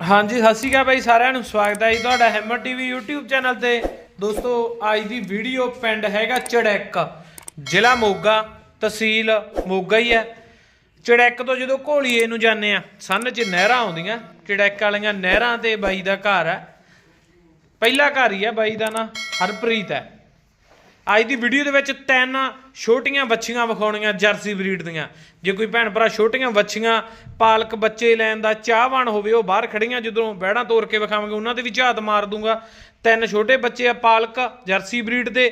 ਹਾਂਜੀ, ਸਤਿ ਸ਼੍ਰੀ ਅਕਾਲ ਬਾਈ ਸਾਰਿਆਂ ਨੂੰ। ਸਵਾਗਤ ਹੈ ਜੀ ਤੁਹਾਡਾ ਹੈਮਰ ਟੀਵੀ YouTube ਚੈਨਲ ਤੇ। ਦੋਸਤੋ, ਅੱਜ ਦੀ ਵੀਡੀਓ ਪਿੰਡ ਹੈਗਾ ਚੜੈਕ। ਜ਼ਿਲ੍ਹਾ ਮੋਗਾ, ਤਹਿਸੀਲ ਮੋਗਾ ਹੀ ਹੈ। ਚੜੈਕ ਤੋਂ ਜਦੋਂ ਘੋਲੀਏ ਨੂੰ ਜਾਂਦੇ ਆ ਸੰਨ 'ਚ ਨਹਿਰਾਂ ਆਉਂਦੀਆਂ। ਚੜੈਕ ਵਾਲੀਆਂ ਨਹਿਰਾਂ ਤੇ ਬਾਈ ਦਾ ਘਰ ਹੈ। ਪਹਿਲਾ ਘਰ ਹੀ ਹੈ ਬਾਈ ਦਾ ਨਾਂ ਹਰਪ੍ਰੀਤ ਹੈ। ਅੱਜ ਦੀ ਵੀਡੀਓ ਦੇ ਵਿੱਚ ਤਿੰਨ ਛੋਟੀਆਂ ਵੱਛੀਆਂ ਵਿਖਾਉਣੀਆਂ ਜਰਸੀ ਬਰੀਡ ਦੀਆਂ। ਜੇ ਕੋਈ ਭੈਣ ਭਰਾ ਛੋਟੀਆਂ ਵੱਛੀਆਂ, ਪਾਲਕ ਬੱਚੇ ਲੈਣ ਦਾ ਚਾਹਵਾਨ ਹੋਵੇ, ਉਹ ਬਾਹਰ ਖੜੀਆਂ ਜਦੋਂ ਬਹਿੜਾਂ ਤੋਰ ਕੇ ਵਿਖਾਵਾਂਗੇ, ਉਹਨਾਂ ਤੇ ਵੀ ਝਾਤ ਮਾਰ ਦੂੰਗਾ। ਤਿੰਨ ਛੋਟੇ ਬੱਚੇ ਆ, ਪਾਲਕ, ਜਰਸੀ ਬਰੀਡ ਦੇ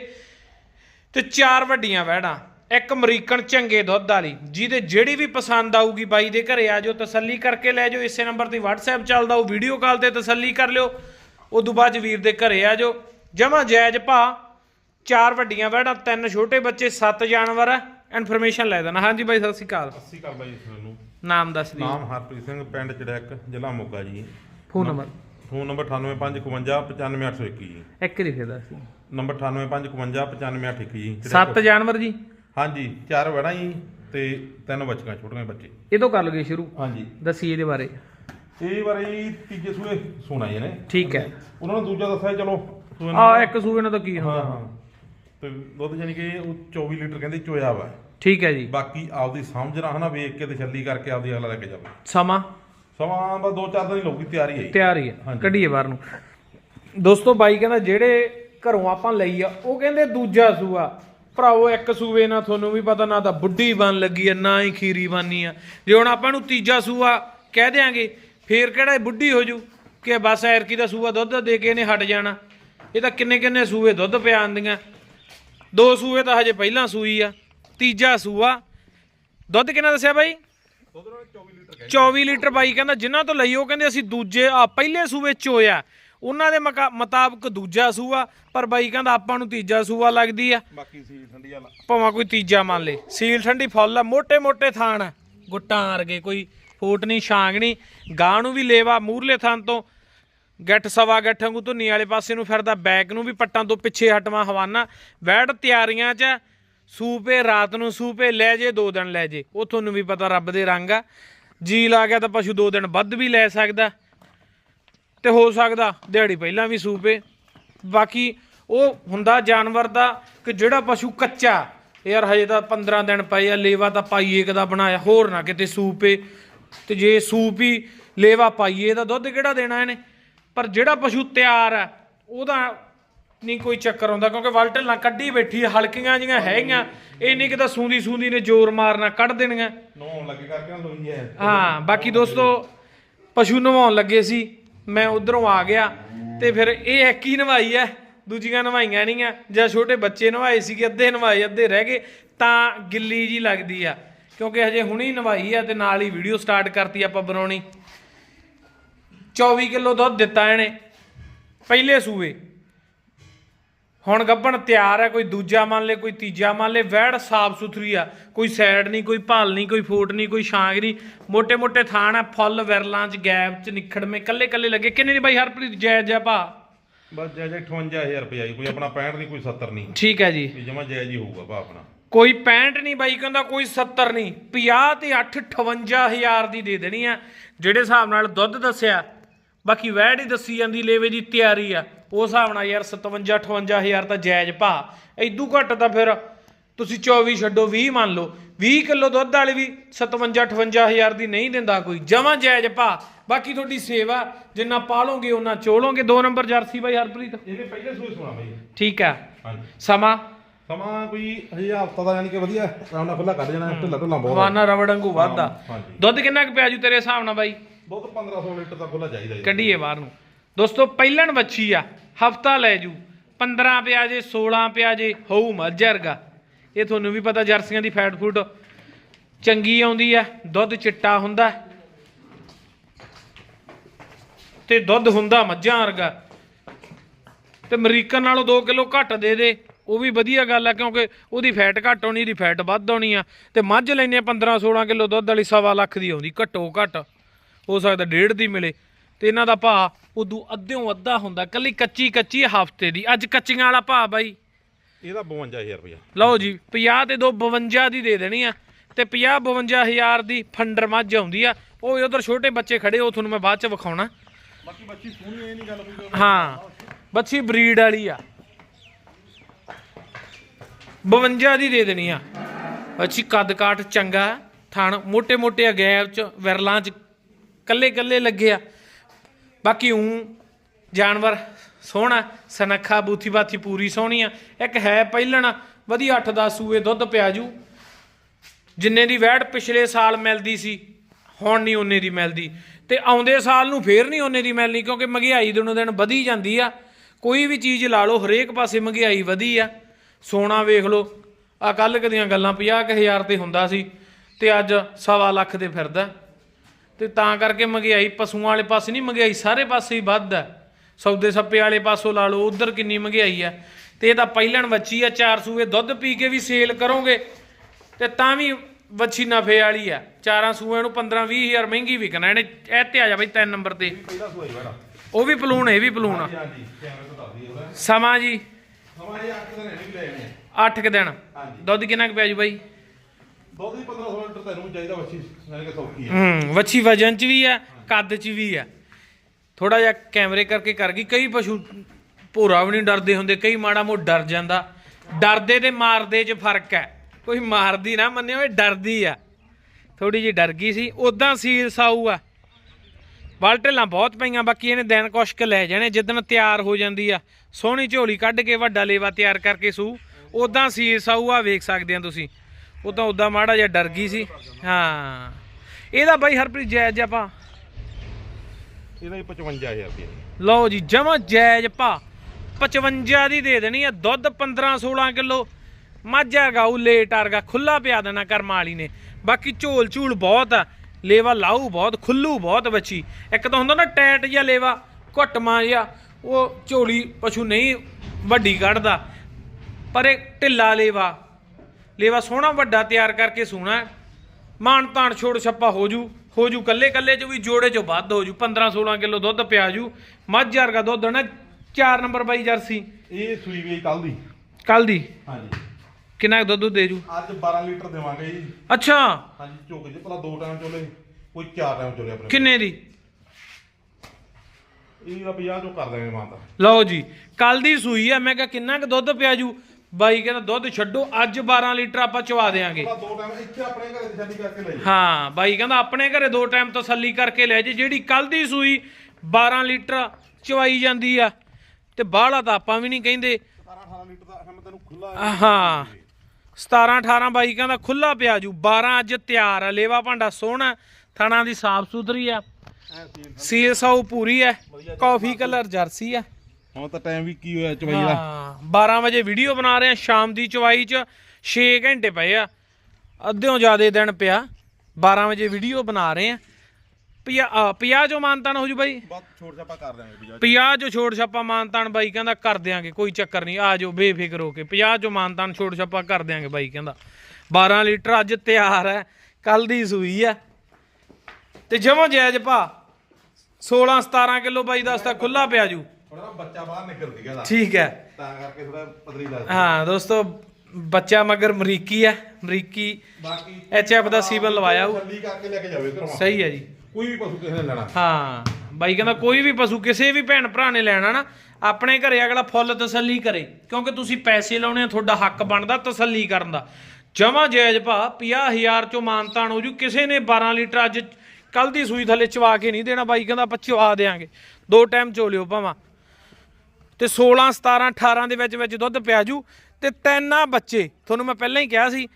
ਤੇ ਚਾਰ ਵੱਡੀਆਂ ਵਹਿੜਾਂ ਇੱਕ ਅਮਰੀਕਨ ਚੰਗੇ ਦੁੱਧ ਵਾਲੀ, ਜਿਹਦੇ ਜਿਹੜੀ ਵੀ ਪਸੰਦ ਆਊਗੀ ਬਾਈ ਦੇ ਘਰੇ ਆ ਜਾਓ, ਤਸੱਲੀ ਕਰਕੇ ਲੈ ਜਾਓ, ਇਸੇ ਨੰਬਰ ਤੇ WhatsApp ਚੱਲਦਾ, ਉਹ ਵੀਡੀਓ ਕਾਲ ਤੇ ਤਸੱਲੀ ਕਰ ਲਿਓ। ਉਦੋਂ ਬਾਅਦ 'ਚ ਵੀਰ ਦੇ ਘਰੇ ਆ ਜਾਓ। ਜਮਾ ਜਾਇਜ਼ ਭਾ ਚਾਰ ਵੱਡੀਆਂ ਵਹਿੜਾਂ ਤਿੰਨ ਛੋਟੇ ਬੱਚੇ ਸੱਤ ਜਾਨਵਰ ਆ। ਇਨਫੋਰਮੇਸ਼ਨ ਲੈ ਦੇਣਾ। ਹਾਂਜੀ ਬਾਈ ਸਤਿ ਸ਼੍ਰੀ ਅਕਾਲ। ਸਤਿ ਸ਼੍ਰੀ ਅਕਾਲ ਬਾਈ ਤੁਹਾਨੂੰ। ਨਾਮ ਦੱਸ ਦਿਓ। ਨਾਮ ਹਰਪ੍ਰੀਤ ਸਿੰਘ ਪਿੰਡ ਚੜੈਕ ਜ਼ਿਲ੍ਹਾ ਮੋਗਾ ਜੀ। Phone number. ਫੋਨ ਨੰਬਰ 9855595821 ਜੀ। ਇੱਕ ਹੀ ਲਿਖੇ ਦੱਸ ਨੰਬਰ 9855595821 ਜੀ। ਸੱਤ ਜਾਨਵਰ ਜੀ? ਹਾਂਜੀ ਚਾਰ ਵੜਾ ਜੀ ਤੇ ਤਿੰਨ ਬੱਚੀਆਂ ਛੋਟੀਆਂ ਬੱਚੇ। ਇਹ ਤੋਂ ਕਰ ਲਗੇ ਸ਼ੁਰੂ। ਹਾਂਜੀ। ਦੱਸੀ ਇਹਦੇ ਬਾਰੇ। ਇਹ ਵਾਰੀ ਤੀਜੇ ਸੂਏ ਸੋਣਾ ਜੀ ਨੇ। ਠੀਕ ਹੈ। ਉਹਨਾਂ ਨੂੰ ਦੂਜਾ ਦੱਸਿਆ ਚਲੋ। ਆ ਇੱਕ ਸੂਏ ਨਾਲ ਤਾਂ ਕੀ ਹਾਂ ਹਾਂ। ਤੇ ਦੁੱਧ ਜਾਨੀ ਕਿ ਉਹ 24 ਲੀਟਰ ਕਹਿੰਦੇ ਚੋਇਆ ਵਾ। ਠੀਕ ਹੈ ਜੀ। ਬਾਕੀ ਆਪਦੀ ਸਮਝ ਨਾ ਹਨਾ ਵੇਖ ਕੇ ਤੇ ਛੱਲੀ ਕਰਕੇ ਆਪਦੀ ਅਗਲਾ ਲੈ ਕੇ ਜਾਵੇ। ਸਮਾਂ? ਸਮਾਂ ਬਸ ਦੋ ਚਾਰ ਦਿਨ ਹੀ ਲਊਗੀ ਤਿਆਰੀ ਹੈ। ਤਿਆਰ ਹੀ। ਕੱਢੀਏ ਬਾਹਰ ਨੂੰ। ਦੋਸਤੋ ਬਾਈ ਕਹਿੰਦਾ ਜਿਹੜੇ ਘਰੋਂ ਆਪਾਂ ਲਈ ਆ ਉਹ ਕਹਿੰਦੇ ਦੂਜਾ ਸੂਆ। ਭਰਾਵੋ ਇੱਕ ਸੂਏ ਨਾਲ ਤੁਹਾਨੂੰ ਵੀ ਪਤਾ ਨਾ ਤਾਂ ਬੁੱਢੀ ਬਣ ਲੱਗੀ ਆ ਨਾ ਹੀ ਖੀਰੀ ਬਾਨੀ ਆ। ਜੇ ਹੁਣ ਆਪਾਂ ਨੂੰ ਤੀਜਾ ਸੂਆ ਕਹਿ ਦਿਆਂਗੇ ਫੇਰ ਕਿਹੜਾ ਬੁੱਢੀ ਹੋ ਜੂ? ਕਿ ਬਸ ਐਰਕੀ ਦਾ ਸੂਆ ਦੁੱਧ ਦੇ ਕੇ ਇਹਨੇ ਹਟ ਜਾਣਾ। ਇਹ ਤਾਂ ਕਿੰਨੇ ਕਿੰਨੇ ਸੂਏ ਦੁੱਧ ਪਿਆ ਆਂਦੀਆਂ ਦੋ ਸੂਏ ਤਾਂ ਹਜੇ ਪਹਿਲਾਂ ਸੂਈ ਆ ਤੀਜਾ ਸੂਆ। ਦੁੱਧ ਕਿੰਨਾ ਦੱਸਿਆ ਬਾਈ? 24 ਲੀਟਰ ਬਾਈ ਕਹਿੰਦਾ ਜਿਨ੍ਹਾਂ ਤੋਂ ਲਈ ਉਹ ਕਹਿੰਦੇ ਅਸੀਂ ਦੂਜੇ ਆ ਪਹਿਲੇ ਸੂਏ ਚੋਇਆ ਉਹਨਾਂ ਦੇ ਮੁਤਾਬਕ ਦੂਜਾ ਸੂਆ ਪਰ ਬਾਈ ਕਹਿੰਦਾ ਆਪਾਂ ਨੂੰ ਤੀਜਾ ਸੂਆ ਲੱਗਦੀ ਆ। ਬਾਕੀ ਸੀਲ ਠੰਡੀ ਆ ਭਾਵੇਂ ਕੋਈ ਤੀਜਾ ਮੰਨ ਲੇ। ਸੀਲ ਠੰਡੀ ਫੁੱਲ ਆ ਮੋٹے ਮੋٹے ਥਾਣ। ਗੁੱਟਾਂ ਵਰਗੇ ਕੋਈ ਫੋਟ ਨਹੀਂ ਛਾਂਗ ਨਹੀਂ ਗਾਂ ਨੂੰ ਵੀ ਲੇਵਾ ਮੂਰਲੇ ਥਾਨ ਤੋਂ ਗੱਠ ਸਵਾ ਗੱਠਾਂ ਨੂੰ ਧੁੰਨੀ ਵਾਲੇ ਪਾਸੇ ਨੂੰ ਫਿਰਦਾ, ਬੈਕ ਨੂੰ ਵੀ ਪੱਟਾਂ ਤੋਂ ਪਿੱਛੇ ਹਟਵਾ ਹਵਾਨਾ। ਵੈੜ ਤਿਆਰੀਆਂ 'ਚ ਆ। ਸੂਪੇ ਰਾਤ ਨੂੰ ਸੂਪੇ ਲੈ ਜੇ, ਦੋ ਦਿਨ ਲੈ ਜੇ। ਉਹ ਤੁਹਾਨੂੰ ਵੀ ਪਤਾ ਰੱਬ ਦੇ ਰੰਗ ਆ। ਜੀ ਲਾ ਗਿਆ ਤਾਂ ਪਸ਼ੂ ਦੋ ਦਿਨ ਵੱਧ ਵੀ ਲੈ ਸਕਦਾ। ਤੇ ਹੋ ਸਕਦਾ ਦਿਹਾੜੀ ਪਹਿਲਾਂ ਵੀ ਸੂਪੇ। ਬਾਕੀ ਉਹ ਹੁੰਦਾ ਜਾਨਵਰ ਦਾ ਕਿ ਜਿਹੜਾ ਪਸ਼ੂ ਕੱਚਾ, ਯਾਰ ਹਜੇ ਤਾਂ 15 ਦਿਨ ਪਏ ਆ, ਲੇਵਾ ਤਾਂ ਪਾਈਏ ਕਦਾ ਬਣਾਇਆ, ਹੋਰ ਨਾ ਕਿਤੇ ਸੂਪੇ। ਤੇ ਜੇ ਸੂਪ ਹੀ ਲੇਵਾ ਪਾਈਏ ਤਾਂ ਦੁੱਧ ਕਿਹੜਾ ਦੇਣਾ ਇਹਨੇ? ਪਰ ਜਿਹੜਾ ਪਸ਼ੂ ਤਿਆਰ ਆ ਉਹਦਾ ਨਹੀਂ ਕੋਈ ਚੱਕਰ ਆਉਂਦਾ ਕਿਉਂਕਿ ਵਲਟਲ ਨਾ ਕੱਢੀ ਬੈਠੀ ਆ, ਹਲਕੀਆਂ ਜੀਆਂ ਹੈਗੀਆਂ। ਇਹ ਨਹੀਂ ਕਿਤਾ ਸੂੰਦੀ ਸੂੰਦੀ ਨੇ ਜ਼ੋਰ ਮਾਰਨਾ ਕੱਢ ਦੇਣੀਆਂ। ਨਹਾਉਣ ਲੱਗੇ ਕਰਕੇ ਨਾ ਲੋਈ ਹੈ। ਹਾਂ ਬਾਕੀ ਦੋਸਤੋ ਪਸ਼ੂ ਨਵਾਉਣ ਲੱਗੇ ਸੀ ਮੈਂ ਉਧਰੋਂ ਆ ਗਿਆ ਤੇ ਫਿਰ ਇਹ ਇੱਕ ਹੀ ਨਵਾਈ ਐ ਦੂਜੀਆਂ ਨਵਾਈਆਂ ਨਹੀਂ ਆ ਜਾਂ ਛੋਟੇ ਬੱਚੇ ਨਵਾਏ ਸੀਗੇ ਅੱਧੇ ਨਵਾਏ ਅੱਧੇ ਰਹਿ ਗਏ ਤਾਂ ਗਿੱਲੀ ਜੀ ਲੱਗਦੀ ਆ। ਕਿਉਂਕਿ ਹਜੇ ਹੁਣੀ ਨਵਾਈ ਆ ਤੇ ਨਾਲ ਹੀ ਵੀਡੀਓ ਸਟਾਰਟ ਕਰਤੀ ਆਪਾਂ ਬਣਾਉਣੀ। 24 ਕਿਲੋ ਦੁੱਧ ਦਿੱਤਾ ਇਹਨੇ ਪਹਿਲੇ ਸੂਏ। ਹੁਣ ਗੱਭਣ ਤਿਆਰ ਹੈ ਕੋਈ ਦੂਜਾ ਮੰਨ ਲੇ ਕੋਈ ਤੀਜਾ ਮੰਨ ਲੇ ਵੈੜ ਸਾਫ਼ ਸੁਥਰੀ ਆ। ਕੋਈ ਸਾਈਡ ਨਹੀਂ ਕੋਈ ਭਾਲ ਨਹੀਂ ਕੋਈ ਫੋਟ ਨਹੀਂ ਕੋਈ ਛਾਂਗ ਨਹੀਂ। ਮੋٹے ਮੋٹے ਥਾਂ ਆ ਫੁੱਲ ਵਿਰਲਾਂ 'ਚ ਗੈਪ 'ਚ ਨਿਖੜਵੇਂ ਕੱਲੇ ਕੱਲੇ ਲੱਗੇ। ਕਿੰਨੇ ਨਹੀਂ ਬਾਈ ਹਰਪ੍ਰੀਤ ਜੈ ਜੈ ਭਾ? ਬਸ ਜੈ ਜਾਇਜ਼ 58000 ਰੁਪਏ ਆਈ ਕੋਈ ਆਪਣਾ 65 ਨਹੀਂ ਕੋਈ 70 ਨਹੀਂ। ਠੀਕ ਹੈ ਜੀ। ਜਮਾ ਜੈ ਜੀ ਹੋਊਗਾ ਭਾ ਆਪਣਾ। ਕੋਈ 65 ਨਹੀਂ ਬਾਈ ਕਹਿੰਦਾ ਕੋਈ 70 ਨਹੀਂ। 50 ਤੇ 8 58000 ਦੀ ਦੇ ਦੇਣੀ ਆ। ਜਿਹੜੇ ਹਿਸਾਬ ਨਾਲ ਦੁੱਧ ਦੱਸਿਆ ਬਾਕੀ ਵੈੜ ਹੀ ਦੱਸੀ ਜਾਂਦੀ ਲੇਵੇ ਦੀ ਤਿਆਰੀ ਆ। ਉਸ ਹਿਸਾਬ ਨਾਲ ਯਾਰ 57 58000 ਤਾਂ ਜਾਇਜ਼ ਭਾ। ਐਦੂ ਘੱਟ ਤਾਂ ਫਿਰ ਤੁਸੀਂ 24 ਛੱਡੋ 20 ਮੰਨ ਲਓ। 20 ਕਿਲੋ ਦੁੱਧ ਵਾਲੀ ਵੀ 57 58000 ਦੀ ਨਹੀਂ ਦਿੰਦਾ ਕੋਈ। ਜਮਾਂ ਜਾਇਜ਼ ਭਾ। ਬਾਕੀ ਤੁਹਾਡੀ ਸੇਵਾ ਜਿੰਨਾ ਪਾਲੋਗੇ ਉਹਨਾਂ ਚੋਲੋਗੇ। ਦੋ ਨੰਬਰ ਜਰਸੀ ਬਾਈ ਹਰਪ੍ਰੀਤ। ਇਹਦੇ ਪਹਿਲੇ ਸੂਏ ਸੁਣਾ ਬਈ। ਠੀਕ ਆ। ਸਮਾਂ? ਸਮਾਂ ਕੋਈ ਹਜੇ ਹਫਤਾ ਦਾ ਯਾਨੀ ਕਿ ਵਧੀਆ। ਆਰਾਮ ਨਾਲ ਖੁੱਲਾ ਕੱਢ ਜਾਣਾ ਢਿੱਲਾ ਢੁੱਲਾ ਬਹੁਤ ਆ। ਵਾਨਾ ਰਬੜ ਵਾਂਗੂ ਵੱਧਦਾ। ਦੁੱਧ ਕਿੰਨਾ ਕੁ ਪਿਆ ਜੂ ਤੇਰੇ ਹਿਸਾਬ ਨਾਲ ਬਾਈ? ਦੁੱਧ 1500 ਲੀਟਰ ਦਾ ਖੁੱਲਾ ਚਾਹੀਦਾ ਜੀ। ਕੱਢੀਏ ਬਾਹਰ ਨੂੰ। ਦੋਸਤੋ, ਪਹਿਲਣ ਵੱਛੀ ਆ, ਹਫਤਾ ਲੈ ਜੂ। 15 ਪਿਆ ਜੇ 16 ਪਿਆ ਜੇ, ਹੋਊ ਮੱਝ ਇਹ ਤੁਹਾਨੂੰ ਵੀ ਪਤਾ ਜਰਸੀਆਂ ਦੀ ਫੈਟ ਫੂਡ ਚੰਗੀ ਆਉਂਦੀ ਆ, ਦੁੱਧ ਚਿੱਟਾ ਹੁੰਦਾ। ਤੇ ਦੁੱਧ ਹੁੰਦਾ ਮੱਝਾਂ ਵਰਗਾ। ਤੇ ਅਮਰੀਕਨ ਨਾਲੋਂ 2 ਕਿਲੋ ਘੱਟ ਦੇ ਦੇ, ਉਹ ਵੀ ਵਧੀਆ ਗੱਲ ਆ, ਕਿਉਂਕਿ ਉਹਦੀ ਫੈਟ ਘੱਟ ਹੋਣੀ ਦੀ ਫੈਟ ਵੱਧ ਆਉਣੀ ਆ। ਤੇ ਮੱਝ ਲੈਨੇ 15 16 ਕਿਲੋ ਦੁੱਧ ਵਾਲੀ, ਸਵਾ ਲੱਖ ਦੀ ਆਉਂਦੀ, ਘੱਟੋ ਘੱਟ। ਹੋ ਸਕਦਾ ਡੇਢ ਦੀ ਮਿਲੇ। ਤੇ ਇਹਨਾਂ ਦਾ ਭਾਅ ਉਦੋਂ ਅੱਧਿਓਂ ਅੱਧਾ ਹੁੰਦਾ ਕੱਲੀ ਕੱਚੀ ਕੱਚੀ ਹਫ਼ਤੇ ਦੀ। ਅੱਜ ਕੱਚੀਆਂ ਵਾਲਾ ਭਾਅ ਬਾਈ। ਇਹਦਾ 52000 ਰੁਪਇਆ। ਲਓ ਜੀ 50 ਤੇ 2 ਦੀ ਦੇ ਦੇਣੀ ਆ। ਤੇ 50 52000 ਦੀ ਫੰਡਰ ਮੱਝ ਆਉਂਦੀ ਆ। ਉਹ ਉਧਰ ਛੋਟੇ ਬੱਚੇ ਖੜੇ ਉਹ ਤੁਹਾਨੂੰ ਮੈਂ ਬਾਅਦ ਚ ਵਿਖਾਉਣਾ। ਬਾਕੀ ਬੱਚੀ ਸੋਹਣੀ ਇਹ ਨਹੀਂ ਗੱਲ ਕੋਈ ਹਾਂ ਬੱਚੀ ਬਰੀਡ ਵਾਲੀ ਆ। 52 ਦੀ ਦੇ ਦੇਣੀ ਆ। ਅੱਛੀ ਕੱਦ ਕਾਠ ਚੰਗਾ ਥਣ ਮੋਟੇ ਮੋਟੇ ਅਗੈਬ ਚ ਵਿਰਲਾਂ ਚ ਕੱਲੇ ਕੱਲੇ ਲੱਗੇ ਆ। ਬਾਕੀ ਉਂ ਜਾਨਵਰ ਸੋਹਣਾ, ਸਨੱਖਾ ਬੂਥੀ ਬਾਥੀ ਪੂਰੀ ਸੋਹਣੀ ਆ। ਇੱਕ ਹੈ ਪਹਿਲਣ, ਵਧੀਆ 8-10 ਸੂਏ ਦੁੱਧ ਪਿਆਜੂ ਜਿੰਨੇ ਦੀ ਵੈਟ ਪਿਛਲੇ ਸਾਲ ਮਿਲਦੀ ਸੀ, ਹੁਣ ਨਹੀਂ ਉਹਨੇ ਦੀ ਮਿਲਦੀ। ਤੇ ਆਉਂਦੇ ਸਾਲ ਨੂੰ ਫੇਰ ਨਹੀਂ ਉਹਨੇ ਦੀ ਮਿਲਣੀ, ਕਿਉਂਕਿ ਮਹਿੰਗਾਈ ਦਿਨੋਂ ਦਿਨ ਵਧੀ ਜਾਂਦੀ ਆ। ਕੋਈ ਵੀ ਚੀਜ਼ ਲਾ ਲਓ, ਹਰੇਕ ਪਾਸੇ ਮਹਿੰਗਾਈ ਵਧੀ ਆ। ਸੋਨਾ ਵੇਖ ਲਓ ਆ ਕੱਲ ਕਦੀਆਂ ਗੱਲਾਂ 50000 ਤੇ ਹੁੰਦਾ ਸੀ, ਤੇ ਅੱਜ ਸਵਾ ਲੱਖ ਦੇ ਫਿਰਦਾ। ਤੇ ਤਾਂ ਕਰਕੇ ਮਹਿੰਗਾਈ ਪਸ਼ੂਆਂ ਵਾਲੇ ਪਾਸੇ ਨਹੀਂ ਮਹਿੰਗਾਈ ਸਾਰੇ ਪਾਸੇ ਹੀ ਵੱਧ ਹੈ। ਸੌਦੇ ਸੱਪੇ ਵਾਲੇ ਪਾਸੋਂ ਲਾ ਲਓ ਉਧਰ ਕਿੰਨੀ ਮਹਿੰਗਾਈ ਆ ਤੇ ਇਹ ਤਾਂ ਪਹਿਲਣ ਵੱਛੀ ਆ 4 ਸੂਏ ਦੁੱਧ ਪੀ ਕੇ ਵੀ ਸੇਲ ਕਰੋਗੇ ਤੇ ਤਾਂ ਵੀ ਵੱਛੀ ਨਫੇ ਵਾਲੀ ਆ ਚਾਰਾਂ ਸੂਆਂ ਨੂੰ 15 20000 ਮਹਿੰਗੀ ਵਿਕਣਾ ਇਹਨੇ ਇਹ ਤੇ ਆ ਜਾ ਬਈ 3 ਨੰਬਰ ਤੇ। ਉਹ ਵੀ ਪਲੂਣ ਇਹ ਵੀ ਪਲੂਣ। ਆ ਸਮਾਂ ਜੀ। ਸਮਾਂ ਇਹ ਅੱਠ ਦਿਨ ਇਹ ਵੀ ਲੈ ਆਣੇ 8 ਕ ਦਿਨ। ਦੁੱਧ ਕਿੰਨਾ ਕੁ ਪਿਆ ਜੂ ਬਾਈ? ਦੁੱਧ ਦੀ 15 16 ਲੀਟਰ ਤੈਨੂੰ ਚਾਹੀਦਾ ਬੱਚੀ ਯਾਨੀ ਕਿ ਸੌਖੀ ਹੈ ਹੂੰ, ਵੱਛੀ ਵਜਨ ਚ ਵੀ ਆ, ਕੱਦ ਚ ਵੀ ਆ। ਥੋੜਾ ਜਿਹਾ ਕੈਮਰੇ ਕਰਕੇ ਕਰ ਗਈ, ਕਈ ਪਸ਼ੂ ਭੋਰਾ ਵੀ ਨਹੀਂ ਡਰਦੇ ਹੁੰਦੇ, ਕਈ ਮਾੜਾ ਮੋ ਡਰ ਜਾਂਦਾ। ਡਰਦੇ ਤੇ ਮਾਰਦੇ ਚ ਫ਼ਰਕ ਹੈ। ਕੋਈ ਮਾਰਦੀ ਨਾ ਮੰਨਿਓ, ਇਹ ਡਰਦੀ ਆ। ਥੋੜੀ ਜਿਹੀ ਡਰ ਗਈ ਸੀ ਉਦਾਂ ਸੀਲ ਸਾਊ ਆ। ਬਲ ਢਿੱਲਾਂ ਬਹੁਤ ਪਈਆਂ, ਬਾਕੀ ਇਹਨੇ ਦਿਨ ਕੁਛ ਕੁ ਲੈ ਜਾਣੇ, ਜਿੱਦਣ ਤਿਆਰ ਹੋ ਜਾਂਦੀ ਆ। ਸੋਹਣੀ ਝੋਲੀ ਕੱਢ ਕੇ ਵੱਡਾ ਲੇਵਾ ਤਿਆਰ ਕਰਕੇ ਸੂ। ਉਦਾਂ ਸੀਲ ਸਾਊ ਆ, ਵੇਖ ਸਕਦੇ ਆ ਤੁਸੀਂ। ਉਦਾਂ ਉਦਾਂ ਮਾੜਾ ਜਿਹਾ ਡਰ ਗਈ ਸੀ। ਹਾਂ। ਇਹਦਾ ਬਾਈ ਹਰਪ੍ਰੀਤ ਜਾਇਜ਼ ਆ ਪਾ ਇਹਦਾ ਹੀ 55000 ਰੁਪਏ। ਲਓ ਜੀ ਜਮਾ ਜਾਇਜ਼ ਪਾ 55 ਦੀ ਦੇ ਦੇਣੀ ਆ ਦੁੱਧ 15 16 ਕਿਲੋ। ਮਾਝਾ ਗਾਉ ਲੇਟ ਅਰਗਾ ਖੁੱਲਾ ਪਿਆ ਦੇਣਾ ਕਰਮਾ ਵਾਲੀ ਨੇ। ਬਾਕੀ ਝੋਲ ਝੂਲ ਬਹੁਤ ਆ ਲੇਵਾ ਲਾਊ ਬਹੁਤ ਖੁੱਲੂ ਬਹੁਤ ਬੱਚੀ ਇੱਕ ਤਾਂ ਹੁੰਦਾ ਨਾ ਟੈਟ ਜਿਹਾ ਲੇਵਾ ਘੁੱਟਮਾ ਜਿਹਾ ਉਹ ਝੋਲੀ ਪਸ਼ੂ ਨਹੀਂ ਵੱਡੀ ਕੱਢਦਾ। ਪਰ ਇਹ ਢਿੱਲਾ ਲੇਵਾ ਲੇਵਾ ਸੋਹਣਾ ਵੱਡਾ ਤਿਆਰ ਕਰਕੇ ਸੂਣਾ ਮਾਨ ਤਾਣ ਛੋੜ ਛੱਪਾ ਹੋ ਜੂ ਹੋ ਜੂ ਕੱਲੇ ਕੱਲੇ ਚ ਵੀ ਜੋੜੇ ਚ ਵੱਧ ਹੋ ਜੂ 15 16 ਕਿਲੋ ਦੁੱਧ ਪਿਆ ਜੂ ਮੱਝ ਵਰਗਾ ਦੁੱਧ ਨਾ 4 ਨੰਬਰ ਬਾਈ ਜਰਸੀ। ਇਹ ਸੂਈ ਵੀ ਕੱਲ ਦੀ। ਕੱਲ ਦੀ? ਹਾਂਜੀ। ਕਿੰਨਾ ਦੁੱਧ ਦੇ ਜੂ? ਅੱਜ 12 ਲੀਟਰ ਦੇਵਾਂਗੇ ਜੀ। ਅੱਛਾ। ਹਾਂਜੀ ਝੋਕੇ ਜੇ ਭਲਾ ਦੋ ਟਾਈਮ ਚੋਲੇ ਕੋਈ ਚਾਰ ਟਾਈਮ ਚੋਲੇ ਆਪਣੇ ਕਿੰਨੇ ਦੀ? ਇਹ ਦਾ 50 ਚੋਂ ਕਰ ਦਾਂਗੇ ਮਾਤਾ। ਲਓ ਜੀ ਕੱਲ ਦੀ ਸੂਈ ਆ ਮੈਂ ਕਿਹਾ ਕਿੰਨਾ ਕੁ ਦੁੱਧ ਪਿਆ ਜੂ? ਬਾਈ ਕਹਿੰਦਾ ਦੁੱਧ ਛੱਡੋ ਅੱਜ 12 ਲੀਟਰ ਆਪਾਂ ਚਵਾ ਦੇਾਂਗੇ ਭਲਾ ਦੋ ਟਾਈਮ ਇੱਥੇ ਆਪਣੇ ਘਰੇ ਤਸੱਲੀ ਕਰਕੇ ਲੈ ਜੀ ਹਾਂ ਬਾਈ ਕਹਿੰਦਾ ਆਪਣੇ ਘਰੇ ਦੋ ਟਾਈਮ ਤਸੱਲੀ ਕਰਕੇ ਲੈ ਜੇ ਜਿਹੜੀ ਕੱਲ ਦੀ ਸੂਈ 12 ਲੀਟਰ ਚਵਾਈ ਜਾਂਦੀ ਆ। ਤੇ ਬਾਹਲਾ ਤਾਂ ਆਪਾਂ ਵੀ ਨਹੀਂ ਕਹਿੰਦੇ। 17 18 ਲੀਟਰ ਦਾ ਮੈਂ ਤੈਨੂੰ ਖੁੱਲਾ ਹਾਂ। 17 18 ਬਾਈ ਕਹਿੰਦਾ ਖੁੱਲਾ ਪਿਆ ਜੂ। 12 ਅੱਜ ਤਿਆਰ ਆ ਲੇਵਾ ਭਾਂਡਾ ਸੋਹਣਾ ਥਣਾ ਦੀ ਸਾਫ਼ ਸੁਥਰੀ ਆ। ਸੀਲ ਸਾਊ ਪੂਰੀ ਆ ਕਾਫੀ ਕਲਰ ਜਰਸੀ ਆ। ਹੁਣ ਤਾਂ ਟਾਈਮ ਵੀ ਕੀ ਹੋਇਆ ਚਵਾਈ ਦਾ? ਹਾਂ 12 ਵਜੇ ਵੀਡੀਓ ਬਣਾ ਰਹੇ ਆ ਸ਼ਾਮ ਦੀ ਚਵਾਈ ਚ 6 ਘੰਟੇ ਪਏ ਆ। ਅੱਧਿਓਂ ਜ਼ਿਆਦੇ ਦਿਨ ਪਿਆ। 12 ਵਜੇ ਵੀਡੀਓ ਬਣਾ ਰਹੇ ਆ 50 ਜੋ ਮਾਨਤਾਨ ਹੋ ਜੂ ਬਾਈ? ਬਾਤ ਛੋੜ ਛਾਪਾ ਕਰ ਦਾਂਗੇ ਵੀ 50 ਜੋ ਛੋੜ ਛਾਪਾ ਮਾਨਤਾਨ ਬਾਈ ਕਹਿੰਦਾ ਕਰ ਦਿਆਂਗੇ ਕੋਈ ਚੱਕਰ ਨਹੀਂ ਆ ਜਾਓ ਬੇਫਿਕਰ ਹੋ ਕੇ। 50 ਜੋ ਮਾਨਤਾਨ ਛੋੜ ਛਾਪਾ ਕਰ ਦਿਆਂਗੇ ਬਾਈ ਕਹਿੰਦਾ। 12 ਲੀਟਰ ਅੱਜ ਤਿਆਰ ਹੈ ਕੱਲ ਦੀ ਸੂਈ ਆ। ਤੇ ਜਮਾ ਜਾਇਜ਼ ਭਾ 16 17 ਕਿਲੋ ਬਾਈ ਦੱਸਦਾ ਖੁੱਲਾ ਪਿਆ ਜੂ। ਥੋੜਾ ਬੱਚਾ ਬਾਹਰ ਨਿਕਲ ਗਿਆ ਦਾ ਠੀਕ ਹੈ। ਤਾਂ ਕਰਕੇ ਥੋੜਾ ਪਤਲੀ ਲੱਗਦਾ। ਹਾਂ ਦੋਸਤੋ ਬੱਚਾ ਮਗਰ ਅਮਰੀਕੀ ਆ ਅਮਰੀਕੀ ਬਾਕੀ ਐਚਐਫ ਦਾ ਸੀਬਲ ਲਵਾਇਆ ਉਹ। ਤਸੱਲੀ ਕਰਕੇ ਲੈ ਕੇ ਜਾਵੇ ਘਰੋਂ ਸਹੀ ਹੈ ਜੀ। ਕੋਈ ਵੀ ਪਸ਼ੂ ਕਿਸੇ ਨੇ ਲੈਣਾ। ਹਾਂ ਬਾਈ ਕਹਿੰਦਾ ਕੋਈ ਵੀ ਪਸ਼ੂ ਕਿਸੇ ਵੀ ਭੈਣ ਭਰਾ ਨੇ ਲੈਣਾ ਨਾ ਆਪਣੇ ਘਰੇ ਅਗਲਾ ਫੁੱਲ ਤਸੱਲੀ ਕਰੇ। ਕਿਉਂਕਿ ਤੁਸੀਂ ਪੈਸੇ ਲਾਉਣੇ ਆ ਤੁਹਾਡਾ ਹੱਕ ਬਣਦਾ ਤਸੱਲੀ ਕਰਨ ਦਾ। ਜਮਾ ਜਾਇਜ਼ ਭਾ 50000 ਚੋਂ ਮਾਨਤਾਨ ਹੋ ਜੂ। ਕਿਸੇ ਨੇ 12 ਲੀਟਰ ਅੱਜ ਕੱਲ ਦੀ ਸੂਈ ਥੱਲੇ ਚਵਾ ਕੇ ਨਹੀਂ ਦੇਣਾ। ਬਾਈ ਕਹਿੰਦਾ ਆਪਾਂ ਚਵਾ ਦੇਾਂਗੇ ਦੋ ਟਾਈਮ ਚੋਲਿਓ ਭਾਵਾਂ। ਤੇ 16 17 18 ਦੇ ਵਿੱਚ ਵਿੱਚ ਦੁੱਧ ਪਿਆ ਜੂ ਤੇ ਤਿੰਨ ਆ ਬੱਚੇ ਤੁਹਾਨੂੰ ਮੈਂ ਪਹਿਲਾਂ ਹੀ ਕਿਹਾ ਸੀ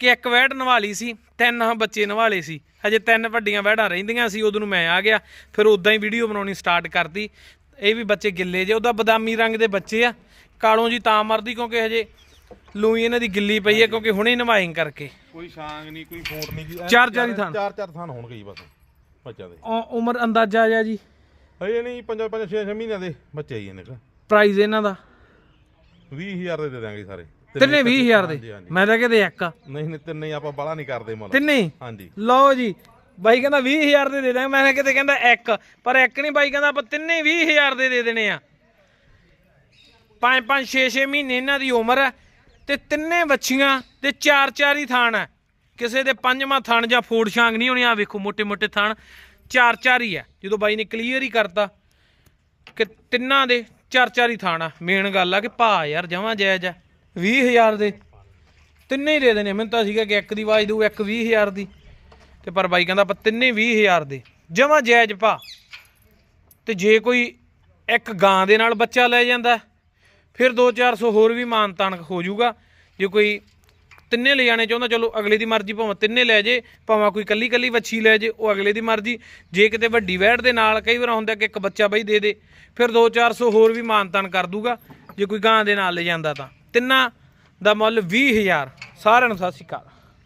ਕਿ ਇੱਕ ਵੈੜ ਨਵਾਲੀ ਸੀ ਤਿੰਨ ਆ ਬੱਚੇ ਨਵਾਲੇ ਸੀ। ਹਜੇ ਤਿੰਨ ਵੱਡੀਆਂ ਵੈੜਾਂ ਰਹਿੰਦੀਆਂ ਸੀ ਉਦੋਂ ਨੂੰ ਮੈਂ ਆ ਗਿਆ ਫਿਰ ਉਦਾਂ ਹੀ ਵੀਡੀਓ ਬਣਾਉਣੀ ਸਟਾਰਟ ਕਰਤੀ। ਇਹ ਵੀ ਬੱਚੇ ਗਿੱਲੇ ਜੇ ਉਹਦਾ ਬਦਾਮੀ ਰੰਗ ਦੇ ਬੱਚੇ ਆ ਕਾਲੋਂ ਜੀ ਤਾਂ ਮਰਦੀ ਕਿਉਂਕਿ ਹਜੇ ਲੂਈ ਇਹਨਾਂ ਦੀ ਗਿੱਲੀ ਪਈ ਹੈ ਕਿਉਂਕਿ ਹੁਣੇ ਨਵਾਇੰਗ ਕਰਕੇ। ਕੋਈ ਛਾਂਗ ਨਹੀਂ ਕੋਈ ਫੋਟ ਨਹੀਂ ਜੀ। ਚਾਰ ਚਾਰ ਹੀ ਥਾਨ। ਚਾਰ ਚਾਰ ਥਾਨ ਹੋਣਗੇ ਜੀ ਬਸ ਬੱਚਾ ਦੇ। ਉਮਰ ਅੰਦਾਜ਼ਾ ਜਿਹਾ ਜੀ। ਹਜੇ ਨਹੀਂ 5 5 6 6 ਮਹੀਨਿਆਂ ਦੇ ਬੱਚੇ ਹੀ ਇਹਨਾਂ ਦਾ ਪ੍ਰਾਈਜ਼ ਇਹਨਾਂ ਦਾ? 20000 ਦੇ ਦੇ ਦਾਂਗੇ ਸਾਰੇ। ਤਿੰਨੇ 20000 ਦੇ? ਮੈਂ ਤਾਂ ਕਿਤੇ ਇੱਕ। ਨਹੀਂ ਨਹੀਂ ਤਿੰਨੇ ਆਪਾਂ ਬਾਲਾ ਨਹੀਂ ਕਰਦੇ ਮਤਲਬ ਤਿੰਨੇ ਹਾਂਜੀ। ਲਓ ਜੀ ਬਾਈ ਕਹਿੰਦਾ 20000 ਦੇ ਦੇ ਦਾਂਗੇ ਮੈਂ ਕਿਤੇ ਕਹਿੰਦਾ ਇੱਕ। ਪਰ ਇੱਕ ਨਹੀਂ ਬਾਈ ਕਹਿੰਦਾ ਆਪਾਂ ਤਿੰਨੇ 20000 ਦੇ ਦੇ ਦੇਣੇ ਆ। 5 5 6 6 ਮਹੀਨੇ ਇਹਨਾਂ ਦੀ ਉਮਰ ਹੈ ਤੇ ਤਿੰਨੇ ਬੱਚੀਆਂ ਤੇ ਚਾਰ ਚਾਰ ਹੀ ਥਾਣ ਹੈ ਕਿਸੇ ਦੇ ਪੰਜਵਾਂ ਥਾਣ ਜਾਂ ਫੋੜ ਛਾਂਗ ਨਹੀਂ ਹੋਣੀ ਆ ਵੇਖੋ ਮੋٹے ਮੋٹے ਥਾਣ। ਚਾਰ ਚਾਰ ਹੀ ਆ। ਜਦੋਂ ਬਾਈ ਨੇ ਕਲੀਅਰ ਹੀ ਕਰਤਾ ਕਿ ਤਿੰਨਾਂ ਦੇ ਚਾਰ ਚਾਰ ਹੀ ਥਾਣਾ। ਮੇਨ ਗੱਲ ਆ ਕਿ ਭਾ ਯਾਰ, ਜਮਾਂ ਜਾਇਜ਼ ਆ। 20000 ਦੇ। ਤਿੰਨੇ ਹੀ ਦੇ ਦੇਣੇ। ਮੈਨੂੰ ਤਾਂ ਸੀਗਾ ਕਿ ਇੱਕ ਦੀ ਆਵਾਜ਼ ਦਊ, ਇੱਕ 20000 ਦੀ। ਤੇ ਪਰ ਬਾਈ ਕਹਿੰਦਾ ਆਪਾਂ ਤਿੰਨੇ 20000 ਦੇ। ਜਮਾਂ ਜਾਇਜ਼ ਭਾ। ਤੇ ਜੇ ਕੋਈ ਇੱਕ ਗਾਂ ਦੇ ਨਾਲ ਬੱਚਾ ਲੈ ਜਾਂਦਾ, ਫਿਰ 2-400 ਹੋਰ ਵੀ ਮਾਨਤਾਨ ਹੋ ਜਾਊਗਾ। ਜੇ ਕੋਈ ਤਿੰਨੇ ਲੈ ਜਾਣੇ ਚਾਹੁੰਦਾ, ਚਲੋ ਅਗਲੇ ਦੀ ਮਰਜ਼ੀ ਭਾਵੇਂ ਤਿੰਨੇ ਲੈ ਜੇ, ਭਾਵੇਂ ਕੋਈ ਕੱਲੀ ਕੱਲੀ ਵੱਛੀ ਲੈ ਜੇ, ਉਹ ਅਗਲੇ ਦੀ ਮਰਜ਼ੀ। ਜੇ ਕਿਤੇ ਵੱਡੀ ਵੈੜ ਦੇ ਨਾਲ ਕਈ ਵਾਰ ਹੁੰਦਾ ਕਿ ਇੱਕ ਬੱਚਾ ਬਈ ਦੇ ਦੇ, ਫਿਰ 2-400 ਹੋਰ ਵੀ ਮਾਨਤਾਨ ਕਰ ਦੂਗਾ, ਜੇ ਕੋਈ ਗਾਂ ਦੇ ਨਾਲ ਲੈ ਜਾਂਦਾ ਤਾਂ। ਤਿੰਨਾਂ ਦਾ ਮੁੱਲ 20000 ਸਾਰਿਆਂ ਨੂੰ ਸਤਿ ਸ਼੍ਰੀ ਅਕਾਲ।